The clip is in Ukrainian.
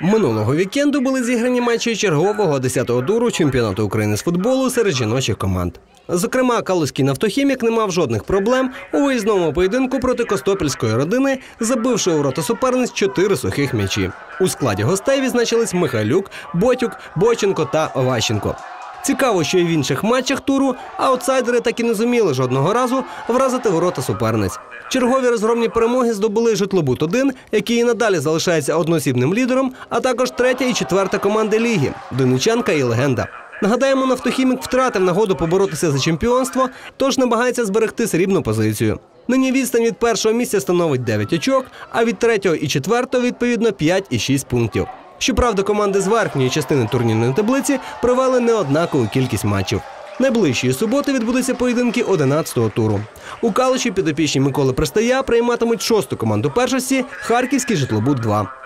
Минулого вікенду були зіграні матчі чергового 10-го туру чемпіонату України з футболу серед жіночих команд. Зокрема, Калузький нафтохімік не мав жодних проблем у виїзному поєдинку проти Костопільської родини, забивши у рота суперниць чотири сухих м'ячі. У складі гостей відзначились Михайлюк, Ботюк, Боченко та Ващенко. Цікаво, що і в інших матчах туру аутсайдери так і не зуміли жодного разу вразити ворота суперниць. Чергові розгромні перемоги здобули житлобут 1 який і надалі залишається одноосібним лідером, а також третя і четверта команди ліги Донечанка і легенда. Нагадаємо, нафтохімік втратив нагоду поборотися за чемпіонство, тож намагається зберегти срібну позицію. Нині відстань від першого місця становить 9 очок, а від третього і четвертого відповідно 5 і 6 пунктів. Щоправда, команди з верхньої частини турнірної таблиці провели неоднакову кількість матчів. Найближчої суботи відбудуться поєдинки 11-го туру. У калиші підопічні Миколи Пристая прийматимуть шосту команду першості Харківський житлобуд 2